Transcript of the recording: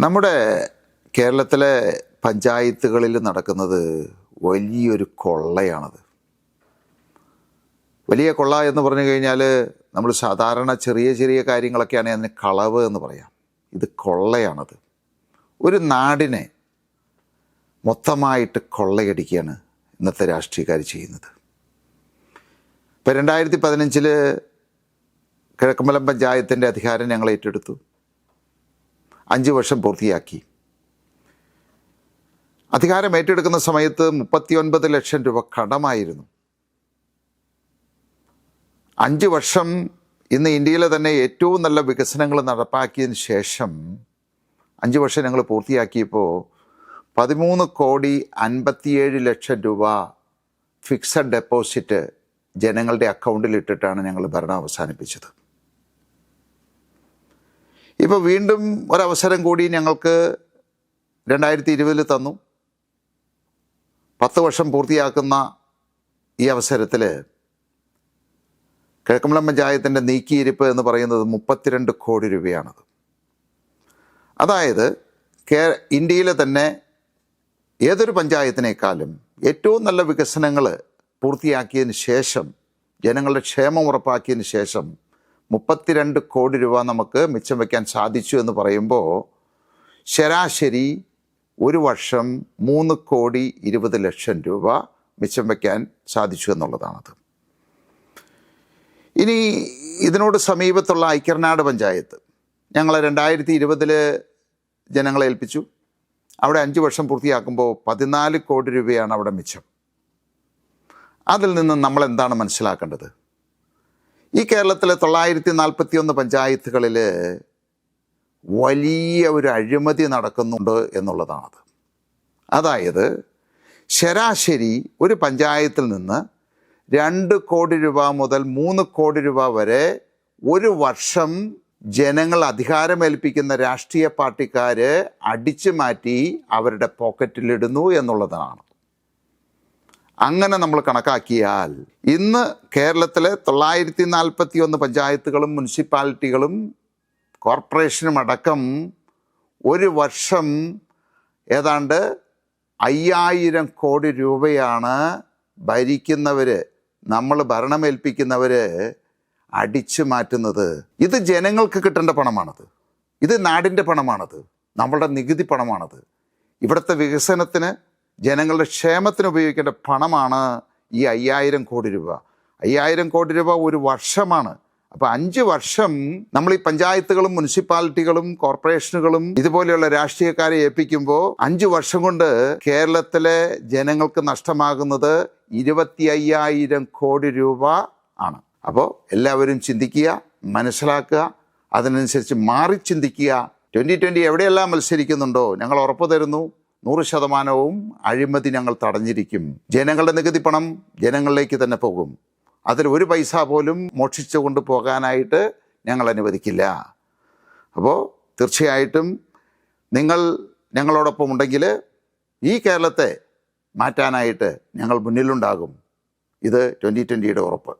നമ്മുടെ കേരളത്തിലെ പഞ്ചായത്തുകളിൽ നടക്കുന്നത് വലിയൊരു കൊള്ളയാണത്. വലിയ കൊള്ള എന്ന് പറഞ്ഞു കഴിഞ്ഞാൽ നമ്മൾ സാധാരണ ചെറിയ ചെറിയ കാര്യങ്ങളൊക്കെയാണ് അതിന് കളവ് എന്ന് പറയാം. ഇത് കൊള്ളയാണത്. ഒരു നാടിനെ മൊത്തമായിട്ട് കൊള്ളയടിക്കുകയാണ് ഇന്നത്തെ രാഷ്ട്രീയക്കാർ ചെയ്യുന്നത്. ഇപ്പം രണ്ടായിരത്തി പതിനഞ്ചിൽ കിഴക്കമ്പലം പഞ്ചായത്തിന്റെ അധികാരം ഞങ്ങൾ ഏറ്റെടുത്തു. അഞ്ച് വർഷം പൂർത്തിയാക്കി. അധികാരം ഏറ്റെടുക്കുന്ന സമയത്ത് മുപ്പത്തിയൊൻപത് ലക്ഷം രൂപ കടമായിരുന്നു. അഞ്ച് വർഷം ഇന്ന് ഇന്ത്യയിലെ തന്നെ ഏറ്റവും നല്ല വികസനങ്ങൾ നടപ്പാക്കിയതിന് ശേഷം അഞ്ച് വർഷം ഞങ്ങൾ പൂർത്തിയാക്കിയപ്പോൾ പതിമൂന്ന് കോടി അൻപത്തിയേഴ് ലക്ഷം രൂപ ഫിക്സഡ് ഡെപ്പോസിറ്റ് ജനങ്ങളുടെ അക്കൗണ്ടിൽ ഇട്ടിട്ടാണ് ഞങ്ങൾ ഭരണം അവസാനിപ്പിച്ചത്. ഇപ്പോൾ വീണ്ടും ഒരവസരം കൂടി ഞങ്ങൾക്ക് രണ്ടായിരത്തി ഇരുപതിൽ തന്നു. പത്ത് വർഷം പൂർത്തിയാക്കുന്ന ഈ അവസരത്തിൽ കിഴക്കമ്പലം പഞ്ചായത്തിന്റെ നീക്കിയിരിപ്പ് എന്ന് പറയുന്നത് മുപ്പത്തിരണ്ട് കോടി രൂപയാണത്. അതായത് കേ ഇന്ത്യയിലെ തന്നെ ഏതൊരു പഞ്ചായത്തിനേക്കാളും ഏറ്റവും നല്ല വികസനങ്ങൾ പൂർത്തിയാക്കിയതിന് ശേഷം ജനങ്ങളുടെ ക്ഷേമം ഉറപ്പാക്കിയതിന് ശേഷം മുപ്പത്തിരണ്ട് കോടി രൂപ നമുക്ക് മിച്ചം വയ്ക്കാൻ സാധിച്ചു എന്ന് പറയുമ്പോൾ ശരാശരി ഒരു വർഷം മൂന്ന് കോടി ഇരുപത് ലക്ഷം രൂപ മിച്ചം വയ്ക്കാൻ സാധിച്ചു എന്നുള്ളതാണത്. ഇനി ഇതിനോട് സമീപത്തുള്ള ഐക്യർനാട് പഞ്ചായത്ത്. ഞങ്ങൾ രണ്ടായിരത്തി ഇരുപതിൽ ജനങ്ങളെ ഏൽപ്പിച്ചു. അവിടെ അഞ്ച് വർഷം പൂർത്തിയാക്കുമ്പോൾ പതിനാല് കോടി രൂപയാണ് അവിടെ മിച്ചം. അതിൽ നിന്ന് നമ്മൾ എന്താണ് മനസ്സിലാക്കേണ്ടത്? ഈ കേരളത്തിലെ തൊള്ളായിരത്തി നാൽപ്പത്തി ഒന്ന് പഞ്ചായത്തുകളിൽ വലിയ ഒരു അഴിമതി നടക്കുന്നുണ്ട് എന്നുള്ളതാണത്. അതായത് ശരാശരി ഒരു പഞ്ചായത്തിൽ നിന്ന് രണ്ട് കോടി രൂപ മുതൽ മൂന്ന് കോടി രൂപ വരെ ഒരു വർഷം ജനങ്ങൾ അധികാരമേൽപ്പിക്കുന്ന രാഷ്ട്രീയ പാർട്ടിക്കാർ അടിച്ചു മാറ്റി അവരുടെ പോക്കറ്റിലിടുന്നു എന്നുള്ളതാണ്. അങ്ങനെ നമ്മൾ കണക്കാക്കിയാൽ ഇന്ന് കേരളത്തിലെ തൊള്ളായിരത്തി നാൽപ്പത്തി ഒന്ന് പഞ്ചായത്തുകളും മുനിസിപ്പാലിറ്റികളും കോർപ്പറേഷനും അടക്കം ഒരു വർഷം ഏതാണ്ട് അയ്യായിരം കോടി രൂപയാണ് ഭരിക്കുന്നവർ നമ്മൾ ഭരണമേൽപ്പിക്കുന്നവർ അടിച്ചു മാറ്റുന്നത്. ഇത് ജനങ്ങൾക്ക് കിട്ടേണ്ട പണമാണത്. ഇത് നാടിന്റെ പണമാണത്. നമ്മളുടെ നികുതി പണമാണത്. ഇവിടുത്തെ വികസനത്തിന് ജനങ്ങളുടെ ക്ഷേമത്തിന് ഉപയോഗിക്കേണ്ട പണമാണ് ഈ അയ്യായിരം കോടി രൂപ. അയ്യായിരം കോടി രൂപ ഒരു വർഷമാണ്. അപ്പോൾ അഞ്ച് വർഷം നമ്മൾ ഈ പഞ്ചായത്തുകളും മുനിസിപ്പാലിറ്റികളും കോർപ്പറേഷനുകളും ഇതുപോലെയുള്ള രാഷ്ട്രീയക്കാരെ ഏൽപ്പിക്കുമ്പോൾ അഞ്ച് വർഷം കൊണ്ട് കേരളത്തിലെ ജനങ്ങൾക്ക് നഷ്ടമാകുന്നത് ഇരുപത്തി അയ്യായിരം കോടി രൂപ ആണ്. അപ്പോൾ എല്ലാവരും ചിന്തിക്കുക മനസ്സിലാക്കുക അതിനനുസരിച്ച് മാറി ചിന്തിക്കുക. ട്വന്റി ട്വന്റി എവിടെയെല്ലാം മത്സരിക്കുന്നുണ്ടോ? ഞങ്ങൾ ഉറപ്പ് തരുന്നു. നൂറ് ശതമാനവും അഴിമതി ഞങ്ങൾ തടഞ്ഞിരിക്കും. ജനങ്ങളുടെ നികുതി പണം ജനങ്ങളിലേക്ക് തന്നെ പോകും. അതിൽ ഒരു പൈസ പോലും മോഷിച്ചു കൊണ്ട് പോകാനായിട്ട് ഞങ്ങൾ അനുവദിക്കില്ല. അപ്പോൾ തീർച്ചയായിട്ടും നിങ്ങൾ ഞങ്ങളോടൊപ്പം ഉണ്ടെങ്കിൽ ഈ കേരളത്തെ മാറ്റാനായിട്ട് ഞങ്ങൾ മുന്നിലുണ്ടാകും. ഇത് ട്വന്റി ട്വന്റിയുടെ ഉറപ്പ്.